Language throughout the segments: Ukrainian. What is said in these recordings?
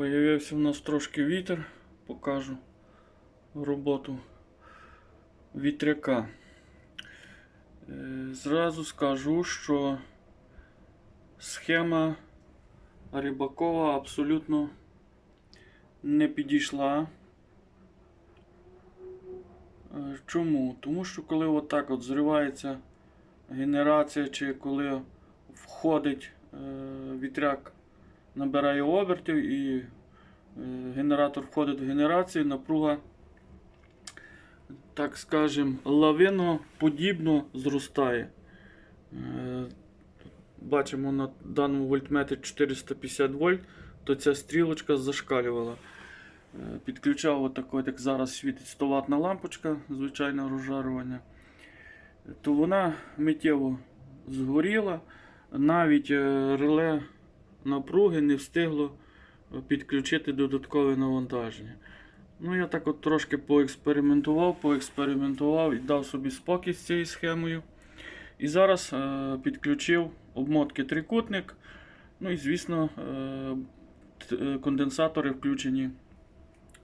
Появився в нас трошки вітер, покажу роботу вітряка. Е, Зразу скажу, що схема Рибакова абсолютно не підійшла. Е, Чому? Тому що коли отак от зривається генерація, чи коли входить е, вітряк набирає обертів і е, генератор входить в генерацію, напруга, так скажем, лавиноподібно зростає. Е, Бачимо на даному вольтметрі 450 вольт, то ця стрілочка зашкалювала. Е, Підключав отако, як зараз світить 100 ватна лампочка, звичайне розжарування. То вона миттєво згоріла. Навіть реле напруги не встигло підключити додаткове навантаження. Ну, я так от трошки поекспериментував, поекспериментував і дав собі спокій з цією схемою. І зараз е, підключив обмотки трикутник. Ну і, звісно, е, е, конденсатори включені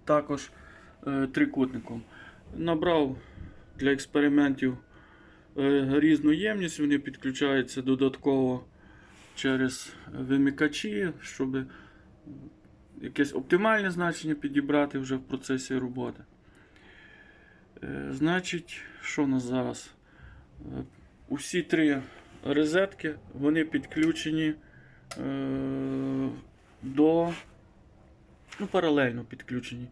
також е, трикутником. Набрав для експериментів е, різну ємність, вони підключаються додатково через вимикачі, щоб якесь оптимальне значення підібрати вже в процесі роботи. Е, Значить, що у нас зараз? Е, Усі три розетки вони підключені е, до ну, паралельно підключені.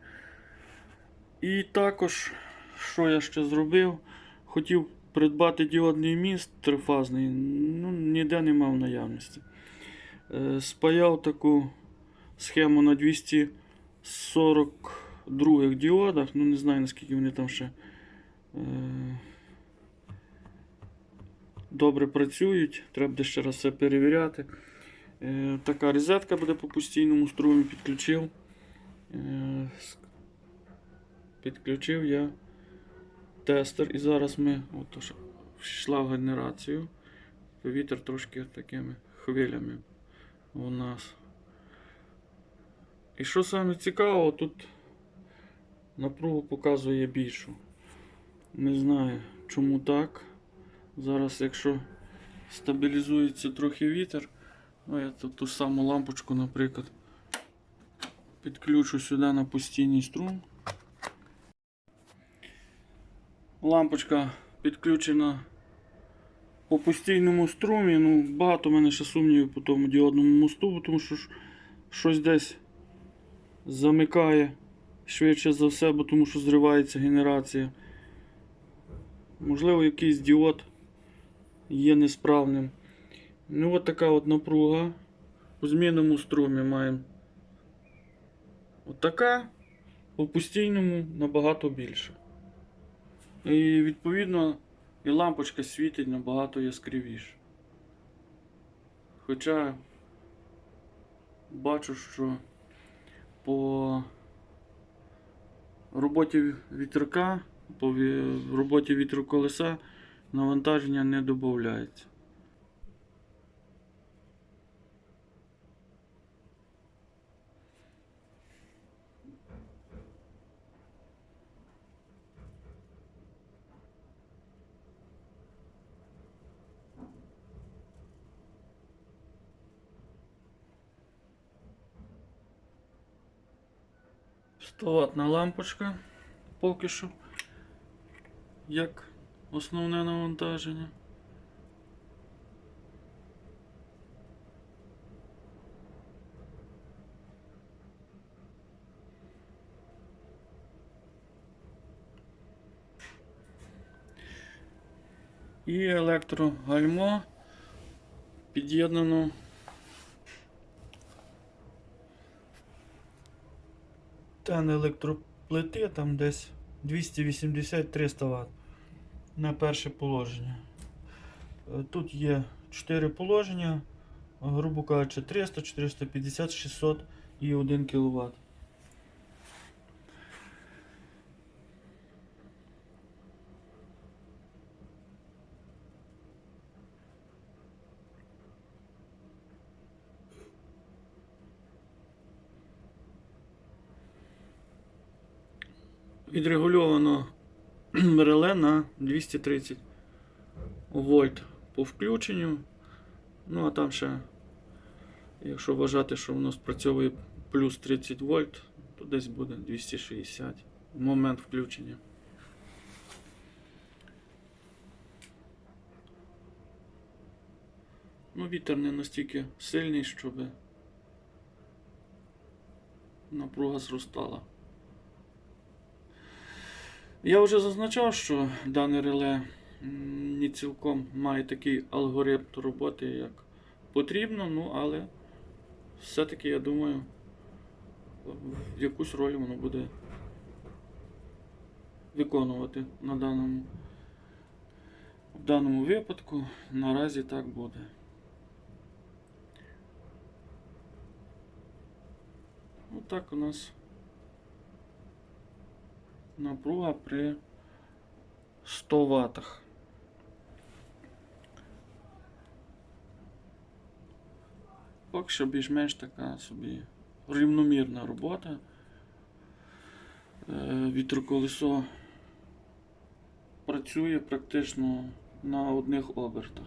І також, що я ще зробив, хотів придбати діодний міст трифазний, ну, ніде не мав наявності. Е, Спаяв таку схему на 242 діодах, ну не знаю наскільки вони там ще е, добре працюють, треба буде ще раз все перевіряти. Е, Така розетка буде по постійному струмі підключив. Підключив я тестер і зараз ми от, ш- йшла в генерацію. Вітер трошки такими хвилями у нас. І що саме цікаво, тут напругу показує більшу. Не знаю чому так. Зараз, якщо стабілізується трохи вітер, ну я тут ту саму лампочку, наприклад, підключу сюди на постійний струм. Лампочка підключена по постійному струмі. Ну, багато в мене ще сумнівів по тому діодному мосту, тому що щось десь замикає швидше за все, бо тому що зривається генерація. Можливо, якийсь діод є несправним. Ну, от така от напруга. У змінному струмі маємо. От така, по постійному набагато більше. І відповідно і лампочка світить набагато яскравіше. Хоча бачу, що по роботі вітерка, по роботі вітроколеса навантаження не додається. 100 лампочка поки що. Як основне навантаження. І електрогальмо під'єднано Тен електроплити там десь 280-300 Вт на перше положення. Е, Тут є 4 положення, грубо кажучи, 300, 450, 600 і 1 кВт. Відрегульовано реле на 230 вольт по включенню. Ну, а там ще, якщо вважати, що воно спрацьовує плюс 30 вольт, то десь буде 260 в момент включення. Ну, вітер не настільки сильний, щоб напруга зростала. Я вже зазначав, що дане реле не цілком має такий алгоритм роботи, як потрібно, ну але все-таки я думаю, в якусь роль воно буде виконувати на даному. В даному випадку наразі так буде. Отак у нас напруга при 100 ваттах. Поки що більш-менш така собі рівномірна робота. Е, Вітроколесо працює практично на одних обертах.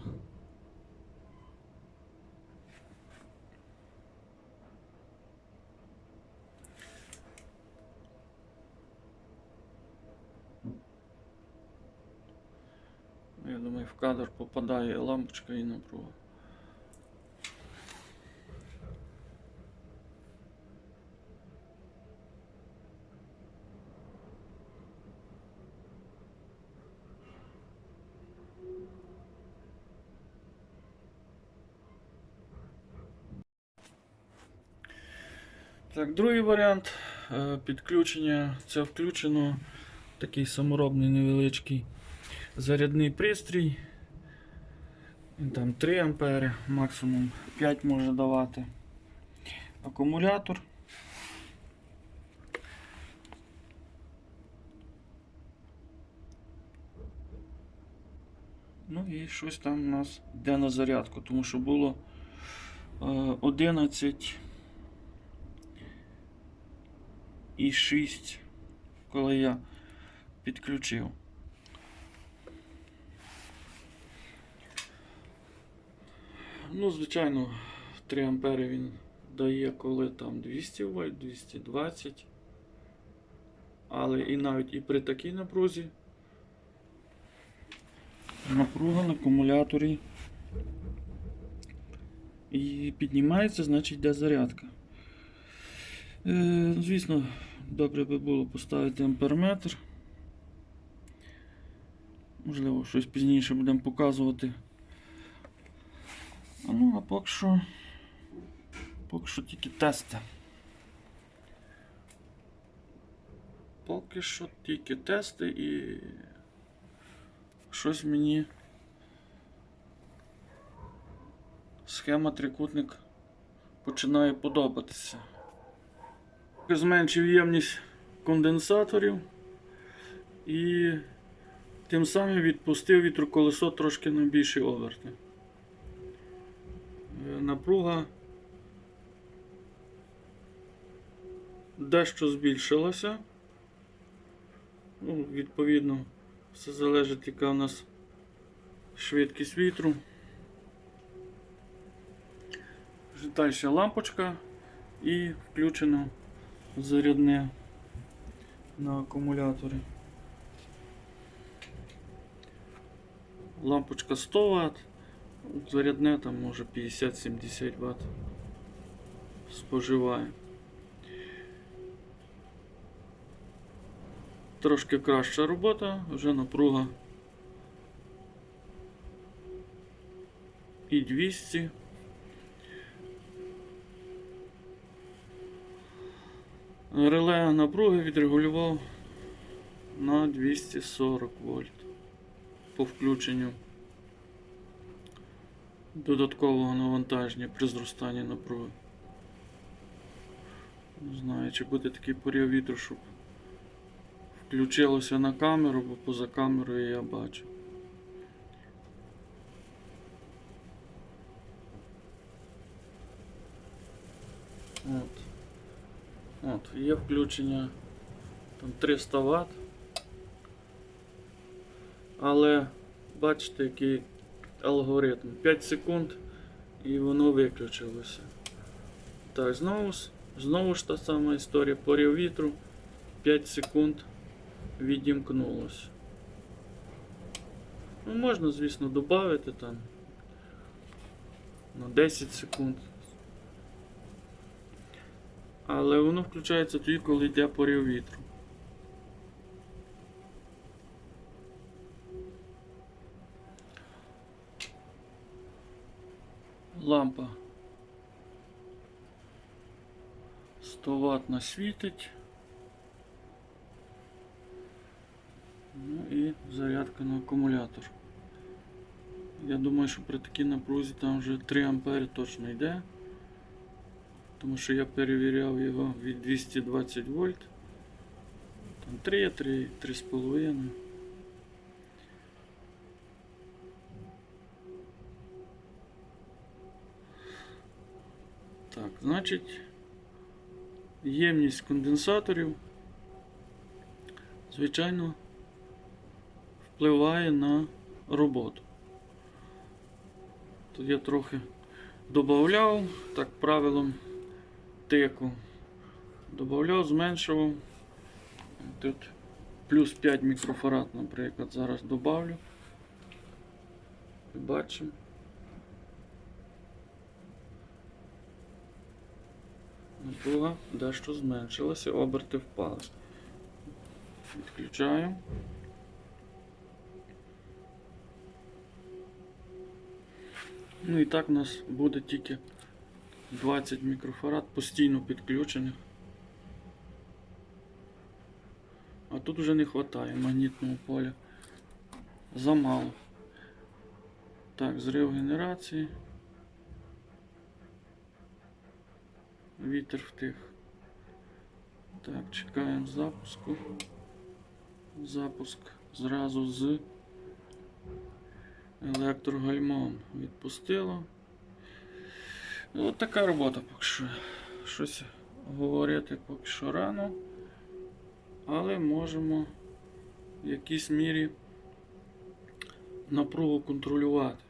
Я думаю, кадр попадає лампочка і напруга. Так, другий варіант е, підключення. Це включено такий саморобний невеличкий зарядний пристрій. Там 3 ампери, максимум 5 може давати. Акумулятор. Ну і щось там у нас йде на зарядку, тому що було е, 11 і 6, коли я підключив. Ну, звичайно, 3 ампери він дає, коли там 200 вольт, 220. Але і навіть і при такій напрузі напруга на акумуляторі і піднімається, значить йде зарядка. Е, звісно, добре би було поставити амперметр. Можливо, щось пізніше будемо показувати. Ну, а поки що, поки що тільки тести. Поки що тільки тести і щось мені схема трикутник починає подобатися. Зменшив ємність конденсаторів і тим самим відпустив вітроколесо трошки на більші оберти. Е, Напруга дещо збільшилася. Ну, відповідно, все залежить, яка у нас швидкість вітру. Далі лампочка і включено зарядне на акумуляторі. Лампочка 100 Вт, зарядне там може 50-70 Вт споживає. Трошки краща робота, вже напруга і 200. Реле напруги відрегулював на 240 вольт по включенню додаткового навантаження при зростанні напруги. Не знаю, чи буде такий порів вітру, щоб включилося на камеру, бо поза камерою я бачу. От. От, є включення там 300 Вт. Але бачите, який алгоритм. 5 секунд і воно виключилося. Так, знову, ж- знову ж та сама історія. Порів вітру. 5 секунд відімкнулося. Ну, можна, звісно, додати там на 10 секунд. Але воно включається тоді, коли йде порів вітру. Лампа 100 Вт світить. Ну і зарядка на акумулятор. Я думаю, що при такій напрузі там вже 3 ампери точно йде. Тому що я перевіряв його від 220 вольт. Там 3, 3, 3,5. Так, значить, ємність конденсаторів, звичайно, впливає на роботу. Тут я трохи додавав, так правилом тику. Добавляв, зменшував. Тут плюс 5 мікрофарад, наприклад, зараз добавлю. І бачимо. Напруга дещо зменшилася, оберти впали. Відключаю. Ну і так у нас буде тільки 20 мікрофарад постійно підключених. А тут вже не вистачає магнітного поля. Замало. Так, зрив генерації. Вітер втих. Так, чекаємо запуску. Запуск зразу з електрогальмом відпустило. Ну, от така робота поки що. Щось говорити поки що рано. Але можемо в якійсь мірі напругу контролювати.